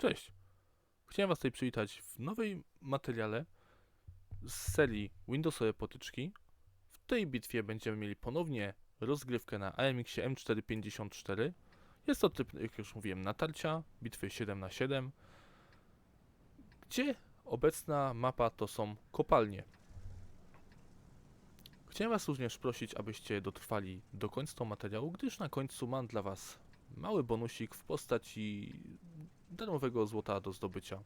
Cześć! Chciałem Was tutaj przywitać w nowej materiale z serii Windowsowe potyczki. W tej bitwie będziemy mieli ponownie rozgrywkę na AMX M454. Jest to typ, jak już mówiłem, natarcia, bitwy 7 na 7 gdzie obecna mapa to są kopalnie. Chciałem Was również prosić, abyście dotrwali do końca materiału, gdyż na końcu mam dla Was mały bonusik w postaci darmowego złota do zdobycia.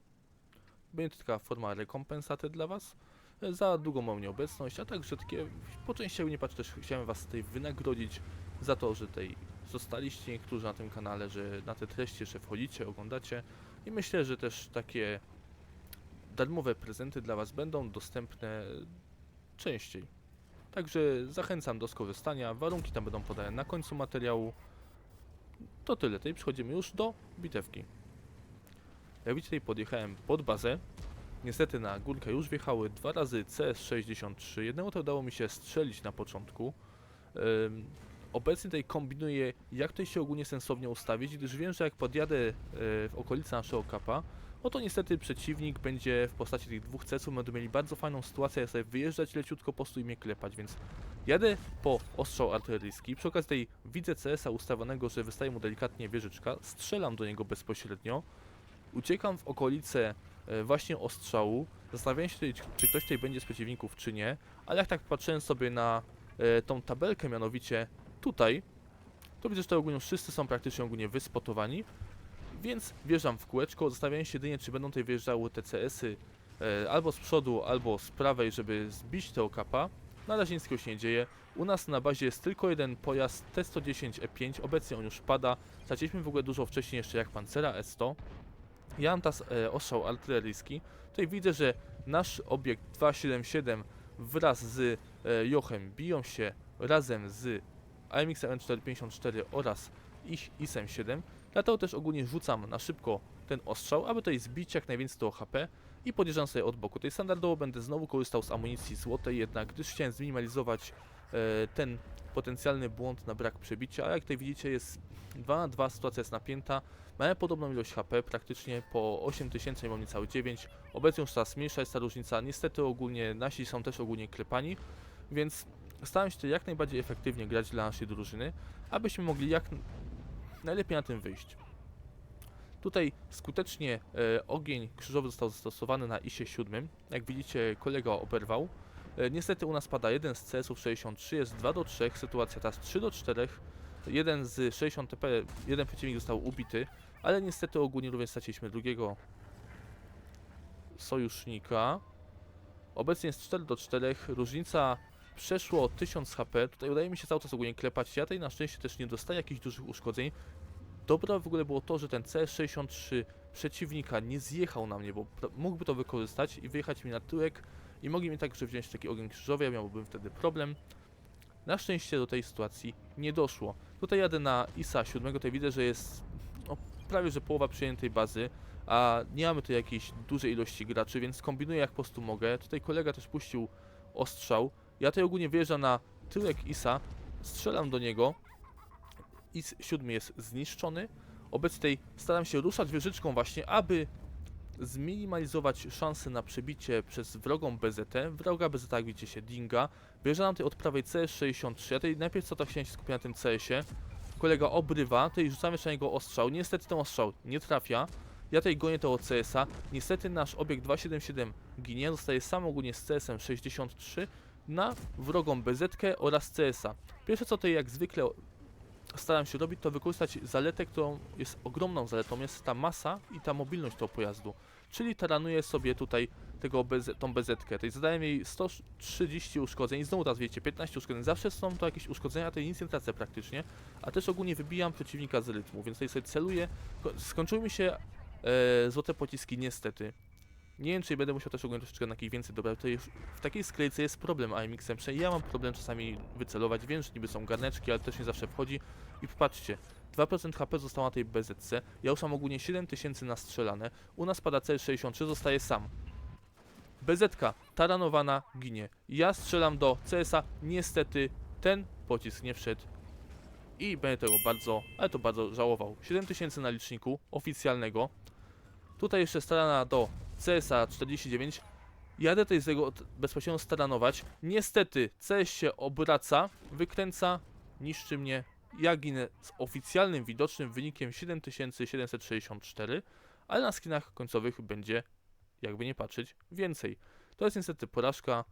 Będzie to taka forma rekompensaty dla Was e, za długą moją nieobecność, a także takie po części nie patrzę też chciałem Was tutaj wynagrodzić za to, że tutaj zostaliście niektórzy na tym kanale, że na te treści jeszcze wchodzicie, oglądacie i myślę, że też takie darmowe prezenty dla Was będą dostępne częściej. Także zachęcam do skorzystania, warunki tam będą podane na końcu materiału. To tyle, tutaj przechodzimy już do bitewki. Jak widzicie, podjechałem pod bazę. Niestety na górkę już wjechały dwa razy CS-63. Jednego to udało mi się strzelić na początku. Ym, obecnie tutaj kombinuję, jak tutaj się ogólnie sensownie ustawić, gdyż wiem, że jak podjadę e, w okolice naszego kapa, no to niestety przeciwnik będzie w postaci tych dwóch CS-ów, będą mieli bardzo fajną sytuację, jak sobie wyjeżdżać leciutko po prostu i mnie klepać, więc jadę po ostrzał artyleryjski. Przy okazji tej widzę CS-a ustawionego, że wystaje mu delikatnie wieżyczka, strzelam do niego bezpośrednio, uciekam w okolice e, właśnie ostrzału, zastanawiałem się, czy- ktoś tutaj będzie z przeciwników, czy nie, ale jak tak patrzyłem sobie na e, tą tabelkę, mianowicie tutaj, to widzę, że to ogólnie wszyscy są praktycznie ogólnie wyspotowani, więc wjeżdżam w kółeczko, zastanawiałem się jedynie, czy będą tutaj wjeżdżały te CS-y e, albo z przodu, albo z prawej, żeby zbić te okapa. Na razie nic się nie dzieje. U nas na bazie jest tylko jeden pojazd T110E5, obecnie on już pada. Straciliśmy w ogóle dużo wcześniej jeszcze jak Pancera S100. Ja mam teraz e, ostrzał artyleryjski. Tutaj widzę, że nasz obiekt 277 wraz z e, Jochem biją się razem z AMX M454 oraz ich ISM 7. Dlatego też ogólnie rzucam na szybko ten ostrzał, aby tutaj zbić jak najwięcej tego HP i podjeżdżam sobie od boku. Tutaj standardowo będę znowu korzystał z amunicji złotej, jednak gdyż chciałem zminimalizować ten potencjalny błąd na brak przebicia, a jak tutaj widzicie jest 2 na 2, sytuacja jest napięta. Mamy podobną ilość HP, praktycznie po 8000 mam niecałe 9. Obecnie już coraz mniejsza jest ta różnica. Niestety ogólnie nasi są też ogólnie klepani, więc staram się jak najbardziej efektywnie grać dla naszej drużyny, abyśmy mogli jak najlepiej na tym wyjść. Tutaj skutecznie e, ogień krzyżowy został zastosowany na ISie 7. Jak widzicie, kolega oberwał. E, niestety u nas pada jeden z CS-ów 63, jest 2 do 3, sytuacja teraz 3 do 4. Jeden z 60 TP, jeden przeciwnik został ubity, ale niestety ogólnie również straciliśmy drugiego sojusznika. Obecnie jest 4 do 4, różnica przeszło 1000 HP. Tutaj udaje mi się cały czas ogólnie klepać. Ja tutaj na szczęście też nie dostaję jakichś dużych uszkodzeń. Dobre w ogóle było to, że ten CS63 przeciwnika nie zjechał na mnie, bo mógłby to wykorzystać i wyjechać mi na tyłek i mogli mi także wziąć taki ogień krzyżowy, ja miałbym wtedy problem. Na szczęście do tej sytuacji nie doszło. Tutaj jadę na ISA 7, tutaj widzę, że jest no, prawie że połowa przyjętej bazy, a nie mamy tu jakiejś dużej ilości graczy, więc kombinuję jak po prostu mogę. Tutaj kolega też puścił ostrzał. Ja tutaj ogólnie wyjeżdżam na tyłek ISA, strzelam do niego. IS 7 jest zniszczony. Obecnie tutaj staram się ruszać wieżyczką właśnie, aby zminimalizować szanse na przebicie przez wrogą BZT. Wroga BZT, jak widzicie się dinga. Wyjeżdżam tutaj od prawej CS63. Ja tutaj najpierw co tak się skupić na tym CS-ie. Kolega obrywa, tutaj rzucamy jeszcze na niego ostrzał. Niestety ten ostrzał nie trafia. Ja tutaj gonię tego CS-a. Niestety nasz obiekt 277 ginie. Zostaje sam ogólnie z CS-em 63 na wrogą BZ oraz CS-a. Pierwsze co tutaj jak zwykle staram się robić, to wykorzystać zaletę, którą jest ogromną zaletą, jest ta masa i ta mobilność tego pojazdu. Czyli taranuję sobie tutaj tego tą BZ-kę. Tutaj zadałem jej 130 uszkodzeń i znowu teraz wiecie, 15 uszkodzeń. Zawsze są to jakieś uszkodzenia, to nic nie tracę praktycznie, a też ogólnie wybijam przeciwnika z rytmu, więc tutaj sobie celuję. Ko- Skończyły mi się e, złote pociski niestety. Nie wiem, czy będę musiał też ogólnie troszeczkę na jakich więcej dobrać. Tutaj już w takiej sklejce jest problem AMX-em, ja mam problem czasami wycelować. Wiem, że niby są garneczki, ale też nie zawsze wchodzi. I popatrzcie, 2% HP zostało na tej BZC. Ja już mam ogólnie 7000 nastrzelane. U nas pada C63, zostaje sam. BZ taranowana ginie. Ja strzelam do CS-a. Niestety ten pocisk nie wszedł. I będę tego bardzo, ale to bardzo żałował. 7000 na liczniku oficjalnego. Tutaj jeszcze starana do CSA 49. Jadę tutaj z tego bezpośrednio staranować. Niestety CS się obraca, wykręca, niszczy mnie. Ja ginę z oficjalnym widocznym wynikiem 7764, ale na skinach końcowych będzie, jakby nie patrzeć, więcej. To jest niestety porażka.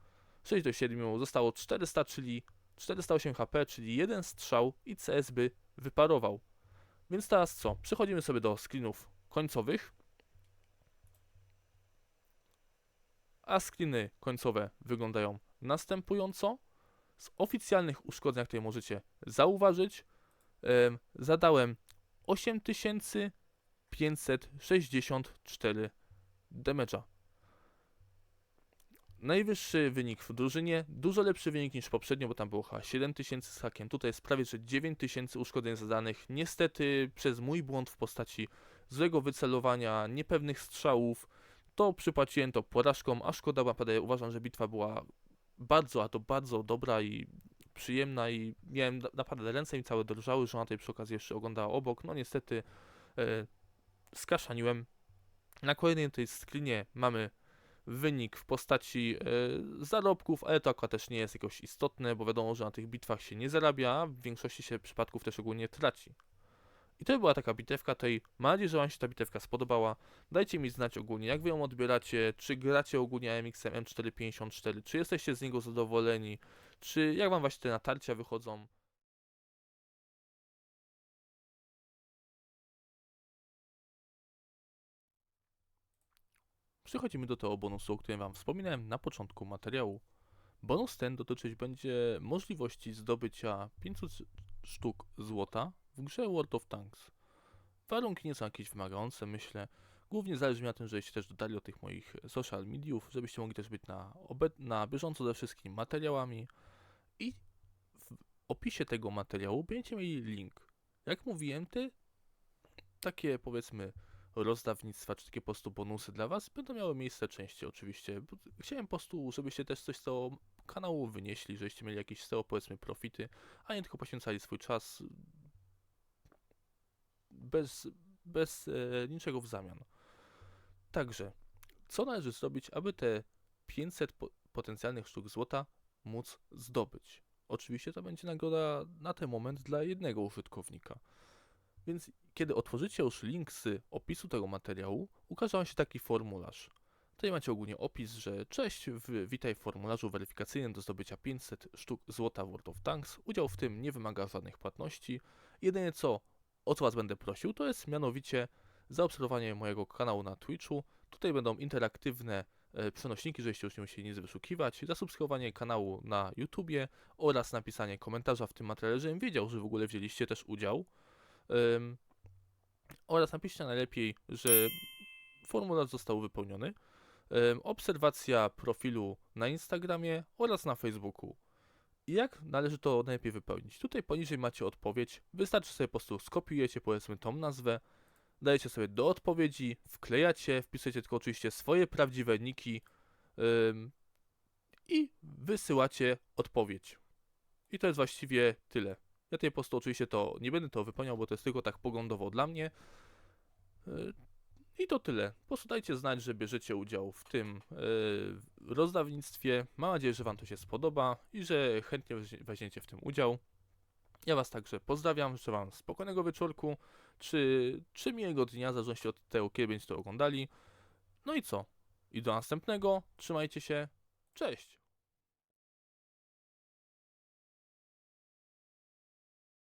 6 do 7, zostało 400, czyli 408 HP, czyli jeden strzał i CS by wyparował. Więc teraz co? Przechodzimy sobie do screenów końcowych. A screeny końcowe wyglądają następująco. Z oficjalnych uszkodzeń, tutaj możecie zauważyć, em, zadałem 8564 damage'a. Najwyższy wynik w drużynie, dużo lepszy wynik niż poprzednio, bo tam było chyba 7000 z hakiem. Tutaj jest prawie że 9000 uszkodzeń zadanych. Niestety przez mój błąd w postaci złego wycelowania, niepewnych strzałów, to przypłaciłem to porażką, a szkoda naprawdę uważam, że bitwa była bardzo, a to bardzo dobra i przyjemna i miałem na- naprawdę ręce mi całe drżały, że ona tej przy okazji jeszcze oglądała obok. No niestety e, skaszaniłem. Na kolejnej tej screenie mamy wynik w postaci e, zarobków, ale to akurat też nie jest jakoś istotne, bo wiadomo, że na tych bitwach się nie zarabia, w większości się przypadków też ogólnie traci. I to była taka bitewka, tej mam nadzieję, że Wam się ta bitewka spodobała. Dajcie mi znać ogólnie, jak Wy ją odbieracie, czy gracie ogólnie AMX-em M454, czy jesteście z niego zadowoleni, czy jak Wam właśnie te natarcia wychodzą. Przechodzimy do tego bonusu, o którym Wam wspominałem na początku materiału. Bonus ten dotyczyć będzie możliwości zdobycia 500 sztuk złota w grze World of Tanks. Warunki nie są jakieś wymagające, myślę. Głównie zależy mi na tym, żebyście też dodali do tych moich social mediów, żebyście mogli też być na, na bieżąco ze wszystkimi materiałami. I w opisie tego materiału będziecie mieli link. Jak mówiłem, te takie powiedzmy rozdawnictwa, czy takie po prostu bonusy dla Was będą miały miejsce częściej oczywiście. Chciałem po prostu, żebyście też coś z tego kanału wynieśli, żebyście mieli jakieś z tego powiedzmy profity, a nie tylko poświęcali swój czas bez, bez e, niczego w zamian. Także, co należy zrobić, aby te 500 po, potencjalnych sztuk złota móc zdobyć? Oczywiście to będzie nagroda na ten moment dla jednego użytkownika. Więc kiedy otworzycie już link z opisu tego materiału, ukaże wam się taki formularz. Tutaj macie ogólnie opis, że cześć, witaj w formularzu weryfikacyjnym do zdobycia 500 sztuk złota World of Tanks. Udział w tym nie wymaga żadnych płatności. Jedynie co, o co was będę prosił, to jest mianowicie zaobserwowanie mojego kanału na Twitchu. Tutaj będą interaktywne e, przenośniki, żebyście już nie musieli nic wyszukiwać, zasubskrybowanie kanału na YouTubie oraz napisanie komentarza w tym materiale, żebym wiedział, że w ogóle wzięliście też udział. Ym, oraz napiszcie najlepiej, że formularz został wypełniony. Ym, obserwacja profilu na Instagramie oraz na Facebooku. Jak należy to najlepiej wypełnić? Tutaj poniżej macie odpowiedź. Wystarczy sobie po prostu skopiujecie powiedzmy tą nazwę, dajecie sobie do odpowiedzi, wklejacie, wpisujecie tylko oczywiście swoje prawdziwe niki ym, i wysyłacie odpowiedź. I to jest właściwie tyle. Ja tutaj po prostu oczywiście to nie będę to wypełniał, bo to jest tylko tak poglądowo dla mnie. Yy, I to tyle. Po prostu dajcie znać, że bierzecie udział w tym yy, rozdawnictwie. Mam nadzieję, że Wam to się spodoba i że chętnie weźmie- weźmiecie w tym udział. Ja Was także pozdrawiam, życzę Wam spokojnego wieczorku, czy, czy miłego dnia, w zależności od tego, kiedy będziecie to oglądali. No i co? I do następnego. Trzymajcie się. Cześć!